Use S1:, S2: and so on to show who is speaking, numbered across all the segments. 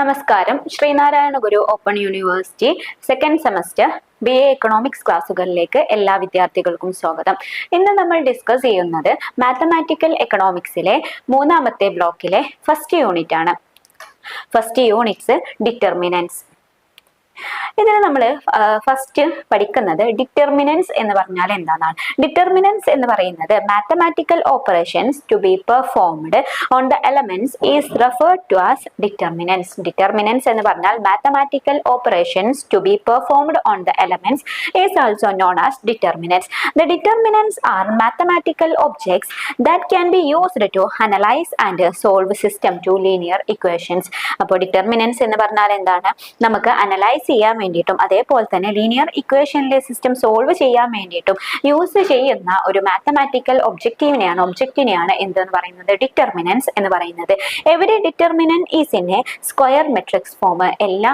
S1: നമസ്കാരം. Sreenarayana Guru open university second semester B A economics ക്ലാസ്സുകളിലേക്ക് എല്ലാ വിദ്യാർത്ഥികൾക്കും സ്വാഗതം. ഇന്ന് നമ്മൾ ഡിസ്കസ് ചെയ്യുന്നത് മാത്തമാറ്റിക്കൽ എക്കണോമിക്സിലെ മൂന്നാമത്തെ ബ്ലോക്കിലെ ഫസ്റ്റ് യൂണിറ്റ് ആണ്. ഫസ്റ്റ് യൂണിറ്റ്സ് ഡിറ്റർമിനൻസ് ഇതിൽ നമ്മൾ ഫസ്റ്റ് പഠിക്കുന്നത് ഡിറ്റർമിനൻസ് എന്ന് പറഞ്ഞാൽ എന്താണ് ഡിറ്റർമിനൻസ് എന്ന് പറയുന്നത് mathematical operations to be performed on the elements is referred to as determinants determinants എന്ന് പറഞ്ഞാൽ mathematical operations to be performed on the elements is also known as determinants the determinants are mathematical objects that can be used to analyse and solve system to linear equations അപ്പോൾ determinants എന്ന് പറഞ്ഞാൽ എന്താണ്? നമുക്ക് analyse ചെയ്യാൻ വേണ്ടിയിട്ടും അതേപോലെ തന്നെ linear ഇക്വേഷനിലെ system solve ചെയ്യാൻ വേണ്ടിയിട്ടും യൂസ് ചെയ്യുന്ന ഒരു മാത്തമാറ്റിക്കൽ ഒബ്ജക്റ്റീവിനെയാണ് ഒബ്ജക്റ്റിനെയാണ് എന്തെന്ന് പറയുന്നത്? ഡിറ്റർമിനൻസ് എന്ന് പറയുന്നത്. Every determinant is in a square matrix form എല്ലാ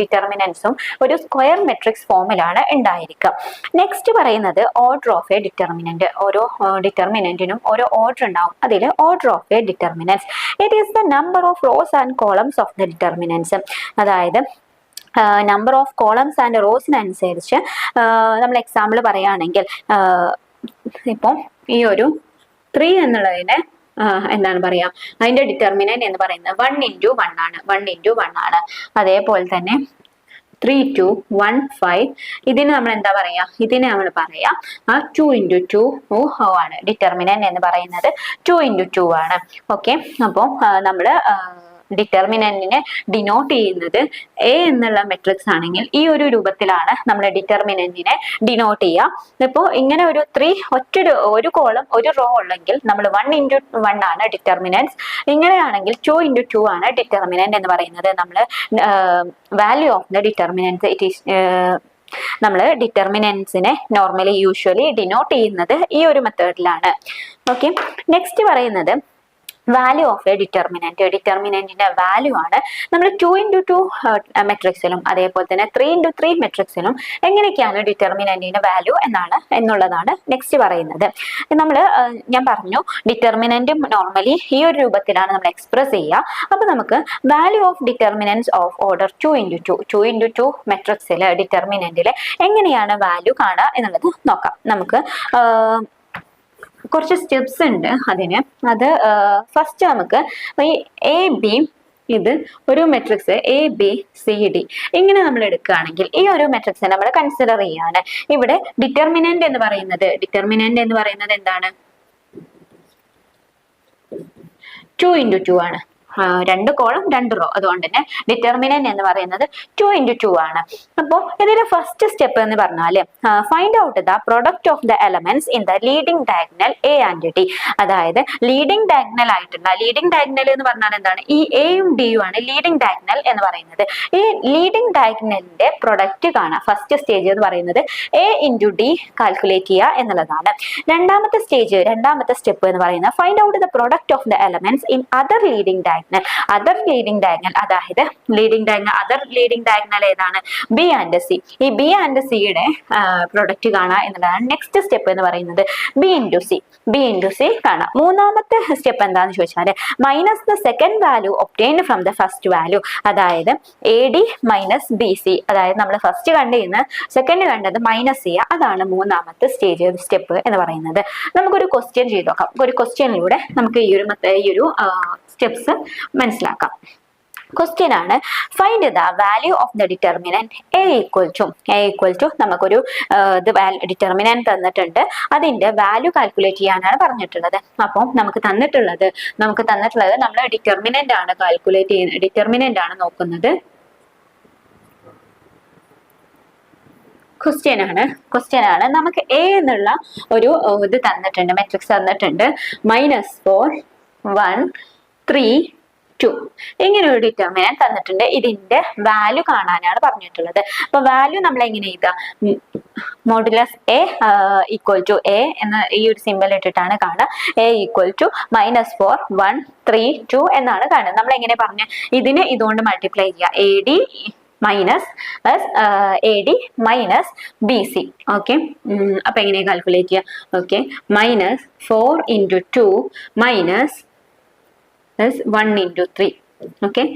S1: ഡിറ്റർമിനൻസും ഒരു സ്ക്വയർ മെട്രിക്സ് ഫോമിലാണ് ഉണ്ടായിരിക്കുക. നെക്സ്റ്റ് പറയുന്നത് ഓർഡർ ഓഫ് എ ഡിറ്റർമിനന്റ് ഓരോ ഡിറ്റർമിനന്റിനും ഓരോ ഓർഡർ ഉണ്ടാവും. അതിൽ order of a determinants it is the number of rows and columns of the determinants അതായത് നമ്പർ ഓഫ് കോളംസ് ആൻഡ് റോസിനനുസരിച്ച് നമ്മൾ എക്സാമ്പിൾ പറയുകയാണെങ്കിൽ ഇപ്പം ഈ ഒരു ത്രീ എന്നുള്ളതിനെ എന്താണ് പറയാ അതിന്റെ ഡിറ്റർമിനന്റ് എന്ന് പറയുന്നത് വൺ ഇന്റു വൺ ആണ്. വൺ ഇന്റു വൺ ആണ്. അതേപോലെ തന്നെ ത്രീ ടു വൺ ഫൈവ് ഇതിന് നമ്മൾ എന്താ പറയാ? ഇതിന് നമ്മൾ പറയാ ആ ടു ഇന്റു ടു ആണ്. ഡിറ്റർമിനന്റ് എന്ന് പറയുന്നത് ടു ഇന്റു ടു ആണ്. ഓക്കെ അപ്പോൾ നമ്മൾ ഡിറ്റർമിനന്റിനെ ഡിനോട്ട് ചെയ്യുന്നത് എ എന്നുള്ള മെട്രിക്സ് ആണെങ്കിൽ ഈ ഒരു രൂപത്തിലാണ് നമ്മൾ ഡിറ്റർമിനന്റിനെ ഡിനോട്ട് ചെയ്യുക. ഇപ്പോൾ ഇങ്ങനെ ഒരു ത്രീ ഒറ്റ ഒരു കോളം ഒരു റോ ഉള്ളെങ്കിൽ നമ്മൾ വൺ ഇന്റു വൺ ആണ് ഡിറ്റർമിനൻസ് ഇങ്ങനെയാണെങ്കിൽ ടു ഇന്റു ടു ആണ് ഡിറ്റർമിനന്റ് എന്ന് പറയുന്നത്. നമ്മൾ value of the determinants it is നമ്മൾ ഡിറ്റർമിനൻസിനെ നോർമലി യൂഷ്വലി ഡിനോട്ട് ചെയ്യുന്നത് ഈ ഒരു മെത്തേഡിലാണ് ഓക്കെ നെക്സ്റ്റ് പറയുന്നത് വാല്യൂ ഓഫ് എ ഡിറ്റർമിനന്റ് ഡിറ്റർമിനന്റിന്റെ വാല്യൂ ആണ് നമ്മൾ ടു ഇന്റു ടു മെട്രിക്സിലും അതേപോലെ തന്നെ ത്രീ ഇന്റു ത്രീ മെട്രിക്സിലും എങ്ങനെയൊക്കെയാണ് ഡിറ്റർമിനന്റിന്റെ വാല്യൂ എന്നാണ് എന്നുള്ളതാണ് നെക്സ്റ്റ് പറയുന്നത്. നമ്മൾ ഞാൻ പറഞ്ഞു ഡിറ്റർമിനന്റ് നോർമലി ഈ ഒരു രൂപത്തിലാണ് നമ്മൾ എക്സ്പ്രസ് ചെയ്യുക. അപ്പൊ നമുക്ക് value of determinants of order two into two two into two മെട്രിക്സിൽ ഡിറ്റർമിനന്റിൽ എങ്ങനെയാണ് വാല്യൂ കാണുക എന്നുള്ളത് നോക്കാം. നമുക്ക് കുറച്ച് സ്റ്റെപ്സ് ഉണ്ട് അതിന്. അത് ഫസ്റ്റ് നമുക്ക് ഈ എ ബി ഇത് ഒരു matrix A B C D ഇങ്ങനെ നമ്മൾ എടുക്കുകയാണെങ്കിൽ ഈ ഒരു മെട്രിക്സ് നമ്മൾ കൺസിഡർ ചെയ്യാണ് ഇവിടെ ഡിറ്റർമിനന്റ് എന്ന് പറയുന്നത് ഡിറ്റർമിനന്റ് എന്ന് പറയുന്നത് എന്താണ്? ടു ഇന്റു ടു ആണ്. രണ്ട് കോളം രണ്ട് റോ അതുകൊണ്ട് തന്നെ ഡിറ്റർമിനന്റ് എന്ന് പറയുന്നത് ടു ഇന്റു ടു ആണ്. അപ്പോൾ ഇതിന്റെ ഫസ്റ്റ് സ്റ്റെപ്പ് എന്ന് പറഞ്ഞാൽ find out the product of the elements in the leading diagonal A and D അതായത് ലീഡിംഗ് ഡയഗ്നൽ ആയിട്ടുള്ള ലീഡിംഗ് ഡയഗ്നൽ എന്ന് പറഞ്ഞാൽ എന്താണ്? ഈ എയും ഡിയും ആണ് ലീഡിംഗ് ഡയഗ്നൽ എന്ന് പറയുന്നത്. ഈ ലീഡിംഗ് ഡയഗ്നലിന്റെ പ്രൊഡക്റ്റ് കാണാം. ഫസ്റ്റ് സ്റ്റേജ് എന്ന് പറയുന്നത് എ ഇന്റു ഡി കാൽക്കുലേറ്റ് ചെയ്യുക എന്നുള്ളതാണ്. രണ്ടാമത്തെ സ്റ്റേജ് രണ്ടാമത്തെ സ്റ്റെപ്പ് എന്ന് പറയുന്നത് find out the product of the elements in other leading diagonal other leading diagonal അതായത് leading diagonal other leading diagonal ഏതാണ്? ബി ആൻഡ് സി ഈ ബി ആൻഡ് സിയുടെ പ്രൊഡക്റ്റ് കാണുക എന്നുള്ളതാണ് നെക്സ്റ്റ് സ്റ്റെപ്പ് എന്ന് പറയുന്നത്. B into C B into C കാണാം. മൂന്നാമത്തെ സ്റ്റെപ്പ് എന്താണെന്ന് ചോദിച്ചാൽ minus the second value obtained from the first value അതായത് A D minus B C അതായത് നമ്മൾ ഫസ്റ്റ് കണ്ടിരുന്ന സെക്കൻഡ് കണ്ടത് മൈനസ് ചെയ്യുക അതാണ് മൂന്നാമത്തെ സ്റ്റേജ് സ്റ്റെപ്പ് എന്ന് പറയുന്നത്. നമുക്കൊരു ക്വസ്റ്റ്യൻ ചെയ്ത് നോക്കാം. ഒരു ക്വസ്റ്റ്യനിലൂടെ നമുക്ക് ഈ ഒരു ഈ ഒരു സ്റ്റെപ്സ് മനസ്സിലാക്കാം. ക്വസ്റ്റ്യൻ ആണ്. Find the value of the determinant A equal to A equal to നമുക്കൊരു ഇത് ഡിറ്റർമിനന്റ് തന്നിട്ടുണ്ട്. അതിന്റെ വാല്യൂ കാൽക്കുലേറ്റ് ചെയ്യാനാണ് പറഞ്ഞിട്ടുള്ളത്. അപ്പോൾ നമുക്ക് തന്നിട്ടുള്ളത് നമുക്ക് തന്നിട്ടുള്ളത് നമ്മൾ ഡിറ്റർമിനന്റ് ആണ് കാൽക്കുലേറ്റ് ചെയ്യുന്നത് ഡിറ്റർമിനന്റ് ആണ് നോക്കുന്നത്. ക്വസ്റ്റ്യൻ ആണ്. ക്വസ്റ്റ്യൻ ആണ്. നമുക്ക് എ എന്നുള്ള ഒരു ഇത് തന്നിട്ടുണ്ട് മെട്രിക്സ് തന്നിട്ടുണ്ട്. Minus four one three two ഇങ്ങനെ ഒരു ഡിറ്റർമിനന്റ് തന്നിട്ടുണ്ട്. ഇതിന്റെ വാല്യൂ കാണാനാണ് പറഞ്ഞിട്ടുള്ളത്. അപ്പൊ വാല്യൂ നമ്മൾ എങ്ങനെ എഴുതുക modulus A equal to A എന്ന ഈ ഒരു സിമ്പിൾ ഇട്ടിട്ടാണ് കാണുക. A equal to minus four one three two എന്നാണ് കാണുക. നമ്മൾ എങ്ങനെ പറഞ്ഞ? ഇതിനെ ഇതുകൊണ്ട് മൾട്ടിപ്ലൈ ചെയ്യുക A D minus A D minus B C okay അപ്പൊ എങ്ങനെ കാൽക്കുലേറ്റ് ചെയ്യുക? Okay minus four into two minus is 1 into 3 okay?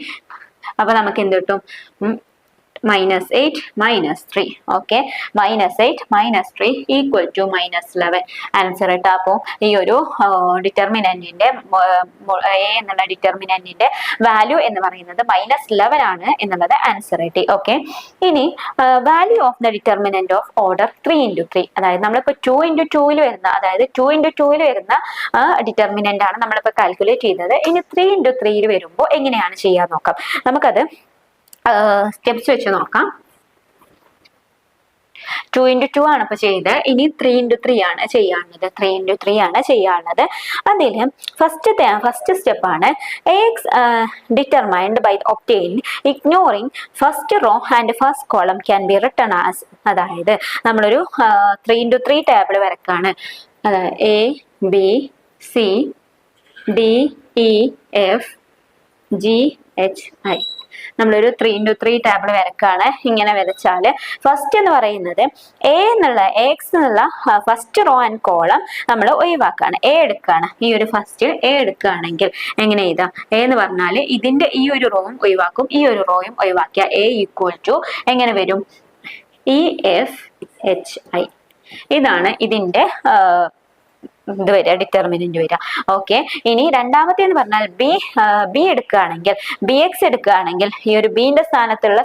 S1: അപ്പൊ നമുക്ക് എന്ത് കിട്ടും? Minus eight minus three okay minus eight minus three equal two minus eleven answer ഇട്ടാ അപ്പോൾ ഈ ഒരു ഡിറ്റർമിനന്റിന്റെ എ എന്നുള്ള ഡിറ്റർമിനന്റിന്റെ വാല്യൂ എന്ന് പറയുന്നത് മൈനസ് ലെവൻ ആണ് എന്നുള്ളത് ആൻസർ കിട്ടി. ഓക്കെ ഇനി value of the determinant of order three into three അതായത് നമ്മളിപ്പോൾ ടു ഇന്റു ടൂവിൽ വരുന്ന അതായത് ടു ഇന്റു ടൂവിൽ വരുന്ന ഡിറ്റർമിനന്റ് ആണ് നമ്മളിപ്പോൾ കാൽക്കുലേറ്റ് ചെയ്തത്. ഇനി ത്രീ ഇന്റു ത്രീയിൽ വരുമ്പോൾ എങ്ങനെയാണ് ചെയ്യാൻ നോക്കാം. നമുക്കത് സ്റ്റെപ്സ് വെച്ച് നോക്കാം. ടു ഇന്റു ടു ആണ് ഇപ്പൊ ചെയ്ത് ഇനി ത്രീ ഇന്റു ത്രീ ആണ് ചെയ്യാനുള്ളത്. ത്രീ ഇന്റു ത്രീ ആണ് ചെയ്യാനുള്ളത്. അതിൽ ഫസ്റ്റ് ഫസ്റ്റ് സ്റ്റെപ്പ് ആണ് X determined by obtain ignoring first row and first column can be written as അതായത് നമ്മളൊരു three into three table വരക്കാണ്. A B C D E F G H I നമ്മളൊരു three into three table വരക്കാണ് ഇങ്ങനെ വരച്ചാൽ first എന്ന് പറയുന്നത് A എന്നുള്ള X എന്നുള്ള ഫസ്റ്റ് റോ ആൻഡ് കോളം നമ്മൾ ഒഴിവാക്കുകയാണ് എ എടുക്കുകയാണ് ഈ ഒരു ഫസ്റ്റിൽ എ എടുക്കുകയാണെങ്കിൽ എങ്ങനെ എഴുതാം? എ എന്ന് പറഞ്ഞാൽ ഇതിന്റെ ഈ ഒരു റോയും ഒഴിവാക്കും. ഈ ഒരു റോയും ഒഴിവാക്കിയ എ ഈക്വൽ ടു എങ്ങനെ വരും? ഇ എഫ് എച്ച് ഐ ഇതാണ് ഇതിന്റെ ഇത് വരിക ഡിറ്റർമിനന്റ് വരിക. ഓക്കെ ഇനി രണ്ടാമത്തെ എന്ന് പറഞ്ഞാൽ ബി ബി എടുക്കുകയാണെങ്കിൽ ബി എക്സ് എടുക്കുകയാണെങ്കിൽ ഈ ഒരു ബിന്റെ സ്ഥാനത്തുള്ള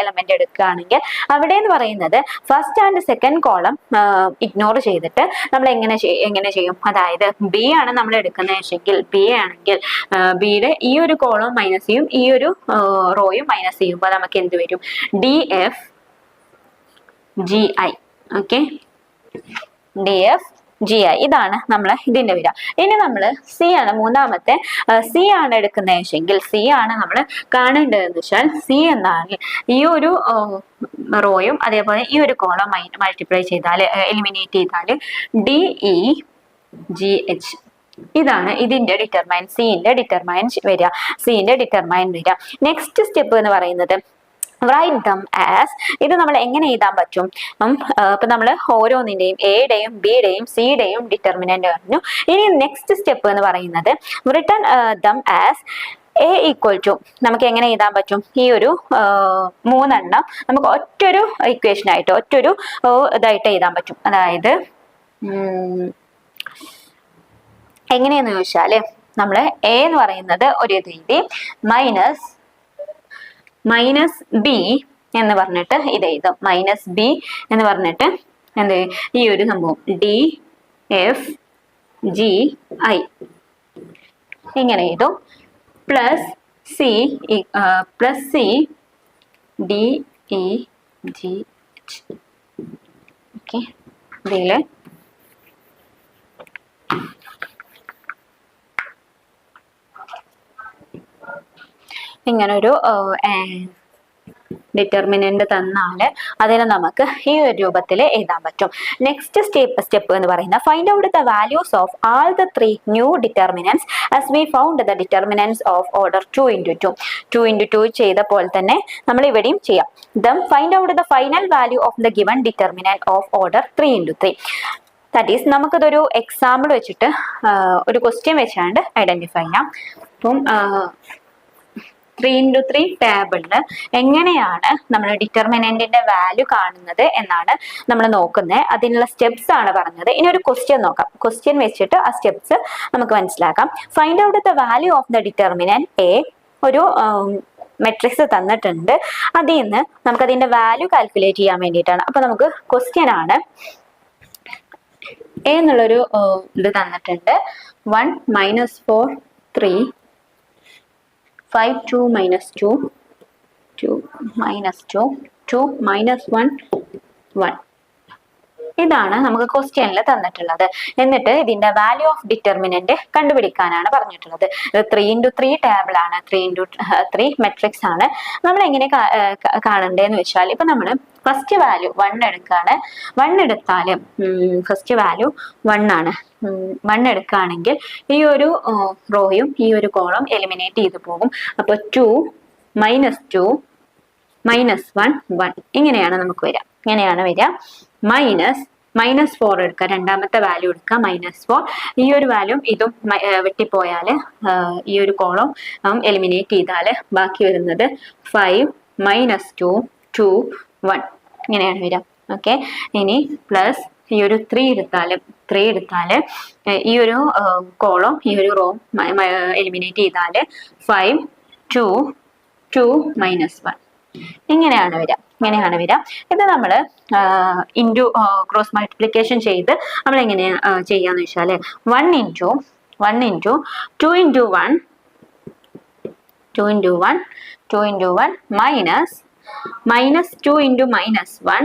S1: എലമെന്റ് എടുക്കുകയാണെങ്കിൽ അവിടെ എന്ന് പറയുന്നത് first and second column ignore ചെയ്തിട്ട് നമ്മൾ എങ്ങനെ എങ്ങനെ ചെയ്യും? അതായത് ബി ആണ് നമ്മൾ എടുക്കുന്നതെങ്കിൽ ബി ആണെങ്കിൽ ബിയുടെ ഈ ഒരു കോളം മൈനസ് ചെയ്യും ഈ ഒരു റോയും മൈനസ് ചെയ്യുമ്പോൾ നമുക്ക് എന്ത് വരും? D F G I okay D F G I ഇതാണ് നമ്മൾ ഇതിന്റെ വില. ഇനി നമ്മൾ സി ആണ് മൂന്നാമത്തെ. സി ആണ് എടുക്കുന്നതെങ്കിൽ സി ആണ് നമ്മൾ കാണേണ്ടതെന്ന് വെച്ചാൽ സി എന്നാണ്. ഈ ഒരു റോയും അതേപോലെ ഈ ഒരു കോളം മൾട്ടിപ്ലൈ ചെയ്താൽ എലിമിനേറ്റ് ചെയ്താൽ ഡി ഇ ജി എച്ച് ഇതാണ് ഇതിന്റെ ഡിറ്റർമൈൻ സിന്റെ ഡിറ്റർമൈൻ വരിക. സിന്റെ ഡിറ്റർമൈൻ വരിക. നെക്സ്റ്റ് സ്റ്റെപ്പ് എന്ന് പറയുന്നത് റൈറ്റ് ദം ആസ് ഇത് നമ്മൾ എങ്ങനെ എഴുതാൻ പറ്റും? ഇപ്പൊ നമ്മൾ ഓരോന്നിന്റെയും എയുടെയും ബിയുടെയും സിയുടെയും ഡിറ്റർമിനന്റ് പറഞ്ഞു. ഇനി നെക്സ്റ്റ് സ്റ്റെപ്പ് എന്ന് പറയുന്നത് written them as A equal to നമുക്ക് എങ്ങനെ എഴുതാൻ പറ്റും? ഈ ഒരു മൂന്നെണ്ണം നമുക്ക് ഒറ്റൊരു ഇക്വേഷൻ ആയിട്ട് ഒറ്റൊരു ഇതായിട്ട് എഴുതാൻ പറ്റും. അതായത് എങ്ങനെയെന്ന് ചോദിച്ചാൽ നമ്മൾ എ എന്ന് പറയുന്നത് ഒരു രീതി മൈനസ് മൈനസ് ബി എന്ന് പറഞ്ഞിട്ട് ഇത് എഴുതും. മൈനസ് ബി എന്ന് പറഞ്ഞിട്ട് എന്ത് ഈ ഒരു സംഭവം. ഡി എഫ് ജി ഐ ഇങ്ങനെ എഴുതും. Plus C plus C D E G H okay ഇതിൽ ഇങ്ങനൊരു ഡിറ്റർമിനന്റ് തന്നാൽ അതിനെ നമുക്ക് ഈ ഒരു രൂപത്തിൽ എഴുതാൻ പറ്റും. നെക്സ്റ്റ് സ്റ്റെപ്പ് സ്റ്റെപ്പ് എന്ന് പറയുന്നത് find out the values of all the three new determinants as we found the determinants of order two into two two into two ചെയ്ത പോലെ തന്നെ നമ്മൾ ഇവിടെയും ചെയ്യാം. Them find out the final value of the given determinant of order three into three that is നമുക്കിതൊരു example വെച്ചിട്ട് ഒരു question വെച്ചാണ്ട് ഐഡന്റിഫൈ ചെയ്യാം. അപ്പം ത്രീ ഇന്റു ത്രീ ടേബിളിൽ എങ്ങനെയാണ് നമ്മൾ ഡിറ്റർമിനന്റിന്റെ വാല്യൂ കാണുന്നത് എന്നാണ് നമ്മൾ നോക്കുന്നത് അതിനുള്ള സ്റ്റെപ്സ് ആണ് പറഞ്ഞത്. ഇനി ഒരു ക്വസ്റ്റ്യൻ നോക്കാം. ക്വസ്റ്റ്യൻ വെച്ചിട്ട് ആ സ്റ്റെപ്സ് നമുക്ക് മനസ്സിലാക്കാം. Find out the value of the determinant A ഒരു മെട്രിക്സ് തന്നിട്ടുണ്ട്. അതിൽ നിന്ന് നമുക്ക് അതിന്റെ വാല്യൂ കാൽക്കുലേറ്റ് ചെയ്യാൻ വേണ്ടിയിട്ടാണ്. അപ്പൊ നമുക്ക് ക്വസ്റ്റ്യൻ ആണ്. എന്നുള്ളൊരു ഇത് തന്നിട്ടുണ്ട്. One minus four three 5 2 minus 2 2 minus 2 2 minus 1 1 ഇതാണ് നമുക്ക് ക്വസ്റ്റ്യനിൽ തന്നിട്ടുള്ളത്. എന്നിട്ട് ഇതിന്റെ വാല്യൂ ഓഫ് ഡിറ്റർമിനന്റ് കണ്ടുപിടിക്കാനാണ് പറഞ്ഞിട്ടുള്ളത്. ഇത് ത്രീ ഇന്റു ത്രീ ടേബിൾ ആണ്. ത്രീ ഇന്റു ത്രീ മെട്രിക്സ് ആണ്. നമ്മൾ എങ്ങനെ കാണണ്ടേന്ന് വെച്ചാൽ ഇപ്പൊ നമ്മൾ ഫസ്റ്റ് വാല്യൂ വൺ എടുക്കുകയാണ് വൺ എടുത്താൽ ഫസ്റ്റ് വാല്യൂ വൺ ആണ്. വൺ എടുക്കുകയാണെങ്കിൽ ഈ ഒരു റോയും ഈ ഒരു കോളം എലിമിനേറ്റ് ചെയ്തു പോകും. അപ്പോൾ two minus two minus one one ഇങ്ങനെയാണ് നമുക്ക് വരിക. ഇങ്ങനെയാണ് വരിക. മൈനസ് മൈനസ് ഫോർ എടുക്കുക. രണ്ടാമത്തെ വാല്യൂ എടുക്കുക മൈനസ് ഫോർ ഈ ഒരു വാല്യൂ ഇതും വെട്ടിപ്പോയാൽ ഈ ഒരു കോളം എലിമിനേറ്റ് ചെയ്താൽ ബാക്കി വരുന്നത് five minus two two one ഇങ്ങനെയാണ് വരിക. ഓക്കെ ഇനി പ്ലസ് ഈ ഒരു ത്രീ എടുത്താൽ ത്രീ എടുത്താൽ ഈ ഒരു കോളം ഈ ഒരു റോ എലിമിനേറ്റ് ചെയ്താൽ five two two minus one ഇങ്ങനെയാണ് വരിക. ഇങ്ങനെയാണ് വരിക. ഇത് നമ്മൾ ഇന്റു ക്രോസ് മൾട്ടിപ്ലിക്കേഷൻ ചെയ്ത് നമ്മൾ എങ്ങനെ ചെയ്യാന്ന് വെച്ചാൽ one into one into two into one two into one two into one minus minus two into minus one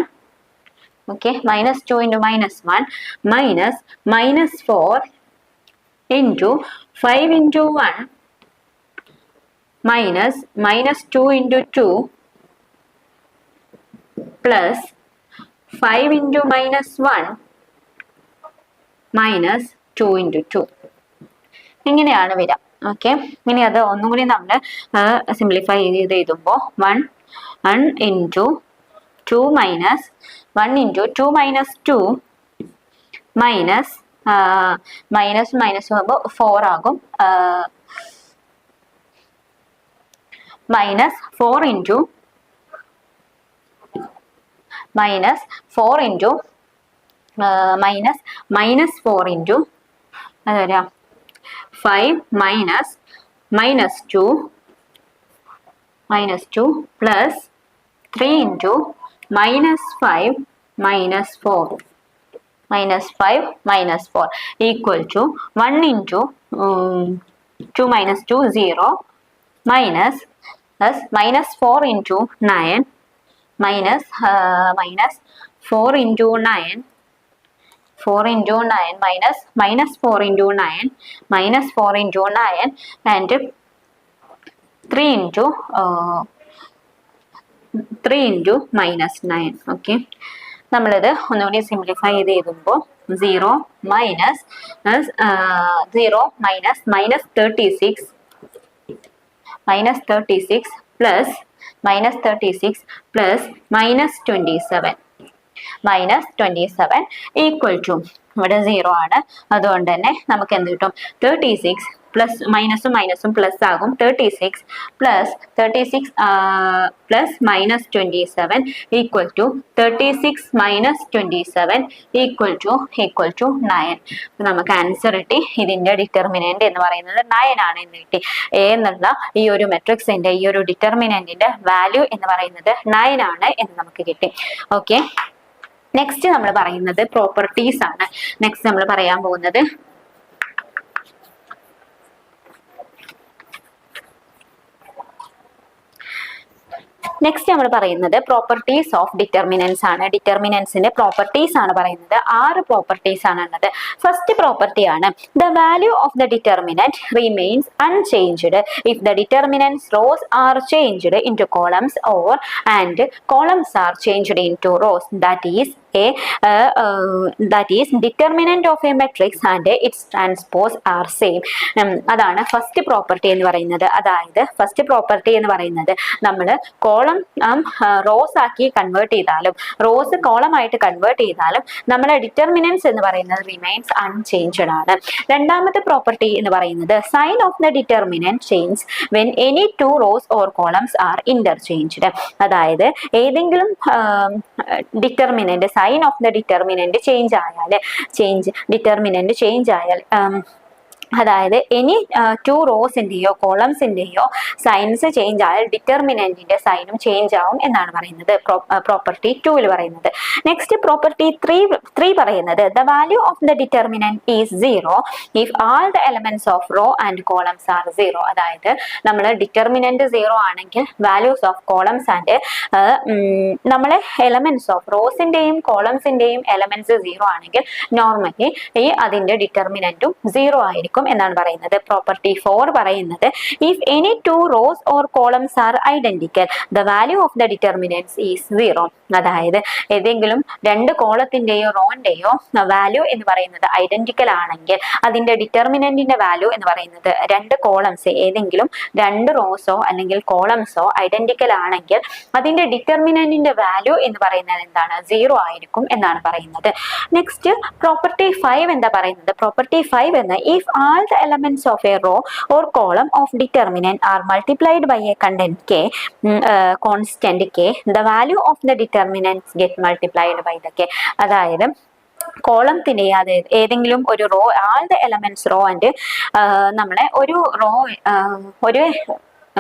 S1: okay? minus 2 into minus 1 minus minus 4 into 5 into 1 minus minus 2 into 2 plus 5 into minus 1 minus 2 into 2 ഇങ്ങനെയാണ് വരിക. Okay ഇനി അത് ഒന്നും കൂടി നമ്മൾ simplify ചെയ്ത് എഴുതുമ്പോൾ one one into two minus one into two minus two minus minus minus ആകുമ്പോൾ ഫോർ ആകും. Minus four into minus four into minus minus four into അത് വരാം five minus minus two minus two plus three into minus five minus four minus five minus four equal to one into two minus two zero minus plus minus four into nine minus minus four into nine four into nine minus minus four into nine minus four into nine and three into three into minus nine okay നമ്മളിത് ഒന്നുകൂടി simplify ചെയ്ത് എഴുതുമ്പോൾ zero minus zero minus minus thirty six minus thirty six plus minus thirty six plus minus twenty seven minus twenty seven equal to ഇവിടെ zero ആണ്. അതുകൊണ്ട് തന്നെ നമുക്ക് എന്ത് കിട്ടും? തേർട്ടി സിക്സ് പ്ലസ് മൈനസും മൈനസും പ്ലസ് ആകും thirty six plus thirty six plus minus twenty seven equal to thirty six minus twenty seven equal to equal to nine നമുക്ക് ആൻസർ കിട്ടി. ഇതിന്റെ ഡിറ്റർമിനന്റ് എന്ന് പറയുന്നത് നയൻ ആണ് എന്ന് കിട്ടി. എ എന്നുള്ള ഈ ഒരു മെട്രിക്സിന്റെ ഈ ഒരു ഡിറ്റർമിനന്റിന്റെ വാല്യൂ എന്ന് പറയുന്നത് നയൻ ആണ് എന്ന് നമുക്ക് കിട്ടി. ഓക്കെ നെക്സ്റ്റ് നമ്മൾ പറയുന്നത് പ്രോപ്പർട്ടീസ് ആണ്. നെക്സ്റ്റ് നമ്മൾ പറയാൻ പോകുന്നത് നെക്സ്റ്റ് നമ്മൾ പറയുന്നത് പ്രോപ്പർട്ടീസ് ഓഫ് ഡിറ്റർമിനൻസ് ആണ്. ഡിറ്റർമിനൻസിന്റെ പ്രോപ്പർട്ടീസ് ആണ് പറയുന്നത്. ആറ് പ്രോപ്പർട്ടീസ് ആണ് ഉള്ളത്. ഫസ്റ്റ് പ്രോപ്പർട്ടി ആണ്. The value of the determinant remains unchanged if the determinants rows are changed into columns or and columns are changed into rows that is a that is determinant of a matrix and its transpose are same അതാണ് first property എന്ന് പറയുന്നത്. അതായത് first property എന്ന് പറയുന്നത് നമ്മൾ column rows ആക്കി convert ചെയ്താലും rows column ആയിട്ട് കൺവേർട്ട് ചെയ്താലും നമ്മളെ ഡിറ്റർമിനൻസ് എന്ന് പറയുന്നത് റിമൈൻസ് അൺചേഞ്ച്ഡ് ആണ്. രണ്ടാമത്തെ പ്രോപ്പർട്ടി എന്ന് പറയുന്നത് sign of the determinant change when any two rows or columns are interchanged അതായത് ഏതെങ്കിലും determinant sign of the determinant change ആയാൽ ചേഞ്ച് ഡിറ്റർമിനന്റ് ചേഞ്ച് ആയാൽ അതായത് എനി ടു റോസിന്റെയോ കോളംസിന്റെയോ സൈൻസ് ചേഞ്ച് ആയാൽ ഡിറ്റർമിനന്റിന്റെ സൈനും ചേഞ്ച് ആവും എന്നാണ് പറയുന്നത്. പ്രോപ്പർട്ടി ടൂവിൽ പറയുന്നത്. നെക്സ്റ്റ് പ്രോപ്പർട്ടി ത്രീ ത്രീ പറയുന്നത്. The value of the determinant is zero if all the elements of row and columns are zero അതായത് നമ്മൾ ഡിറ്റർമിനന്റ് സീറോ ആണെങ്കിൽ വാല്യൂസ് ഓഫ് കോളംസ് ആൻഡ് നമ്മളെ എലമെന്റ്സ് ഓഫ് റോസിന്റെയും കോളംസിന്റെയും എലമെന്റ്സ് സീറോ ആണെങ്കിൽ normally ഈ അതിന്റെ ഡിറ്റർമിനന്റും സീറോ ആയിരിക്കും. ആയിരിക്കും എന്നാണ് പറയുന്നത്. പ്രോപ്പർട്ടി ഫോർ പറയുന്നത്. If any two rows or columns are identical the value of the determinants is zero അതായത് ഏതെങ്കിലും രണ്ട് കോളത്തിന്റെയോ റോന്റെയോ വാല്യൂ എന്ന് പറയുന്നത് ഐഡന്റിക്കൽ ആണെങ്കിൽ അതിന്റെ ഡിറ്റർമിനന്റിന്റെ വാല്യൂ എന്ന് പറയുന്നത് രണ്ട് കോളംസ് ഏതെങ്കിലും രണ്ട് റോസോ അല്ലെങ്കിൽ കോളംസോ ഐഡന്റിക്കൽ ആണെങ്കിൽ അതിന്റെ ഡിറ്റർമിനന്റിന്റെ വാല്യൂ എന്ന് പറയുന്നത് എന്താണ്? സീറോ ആയിരിക്കും എന്നാണ് പറയുന്നത്. നെക്സ്റ്റ് പ്രോപ്പർട്ടി ഫൈവ് എന്താ പറയുന്നത്? പ്രോപ്പർട്ടി ഫൈവ് എന്ന് if all the elements of a row or column of determinant are multiplied by a content K constant K the value of the determinants get multiplied by the K അതായത് കോളത്തിന്റെ അത് ഏതെങ്കിലും ഒരു row all the elements row and നമ്മളെ ഒരു raw ഒരു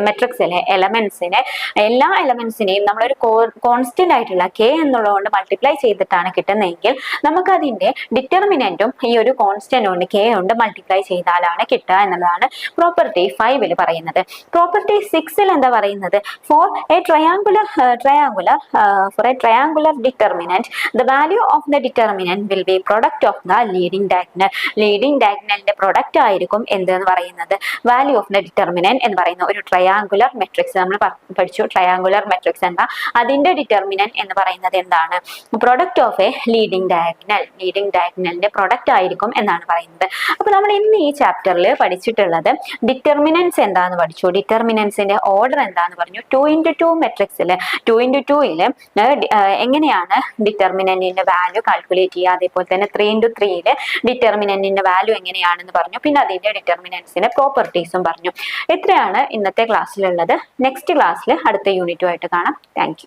S1: മെട്രിക്സിലെ എലമെന്റ്സിനെ എല്ലാ എലമെന്റ്സിനെയും നമ്മളൊരു കോൺസ്റ്റന്റ് ആയിട്ടുള്ള കെ എന്നുള്ളതുകൊണ്ട് മൾട്ടിപ്ലൈ ചെയ്തിട്ടാണ് കിട്ടുന്നതെങ്കിൽ നമുക്ക് അതിന്റെ ഡിറ്റർമിനന്റും ഈ ഒരു കോൺസ്റ്റന്റ് കൊണ്ട് കെ കൊണ്ട് മൾട്ടിപ്ലൈ ചെയ്താലാണ് കിട്ടുക എന്നുള്ളതാണ് പ്രോപ്പർട്ടി ഫൈവിൽ പറയുന്നത്. പ്രോപ്പർട്ടി സിക്സിൽ എന്താ പറയുന്നത്? For a triangular triangular for a triangular determinant the value of the determinant will be product of the leading diagonal leading ഡയഗ്നലിന്റെ product ആയിരിക്കും എന്ത് എന്ന് പറയുന്നത്? വാല്യൂ ഓഫ് ദ ഡിറ്റർമിനന്റ് എന്ന് പറയുന്ന ഒരു ട്രയാങ്കുലർ മെട്രിക്സ് നമ്മൾ പഠിച്ചു. ട്രയാങ്കുലർ മെട്രിക്സ് എന്താ? അതിന്റെ ഡിറ്റർമിനന്റ് എന്ന് പറയുന്നത് എന്താണ്? Product of a leading diagonal leading ഡയഗ്നലിന്റെ product ആയിരിക്കും എന്നാണ് പറയുന്നത്. അപ്പൊ നമ്മൾ ഇന്ന് ഈ ചാപ്റ്ററിൽ പഠിച്ചിട്ടുള്ളത് ഡിറ്റർമിനൻസ് എന്താന്ന് പഠിച്ചു. ഡിറ്റർമിനൻസിന്റെ ഓർഡർ എന്താന്ന് പറഞ്ഞു. ടു ഇന്റു ടു മെട്രിക്സിൽ ടു ഇന്റു ടൂയിൽ എങ്ങനെയാണ് ഡിറ്റർമിനന്റിന്റെ വാല്യൂ കാൽക്കുലേറ്റ് ചെയ്യുക? അതേപോലെ തന്നെ ത്രീ ഇന്റു ത്രീയിൽ ഡിറ്റർമിനന്റിന്റെ വാല്യൂ എങ്ങനെയാണെന്ന് പറഞ്ഞു. പിന്നെ അതിന്റെ ഡിറ്റർമിനൻസിന്റെ പ്രോപ്പർട്ടീസും പറഞ്ഞു. എത്രയാണ് ഇന്നത്തെ ക്ലാസ്സിലുള്ളത് നെക്സ്റ്റ് ക്ലാസ്സിൽ അടുത്ത യൂണിറ്റുമായിട്ട് കാണാം. താങ്ക്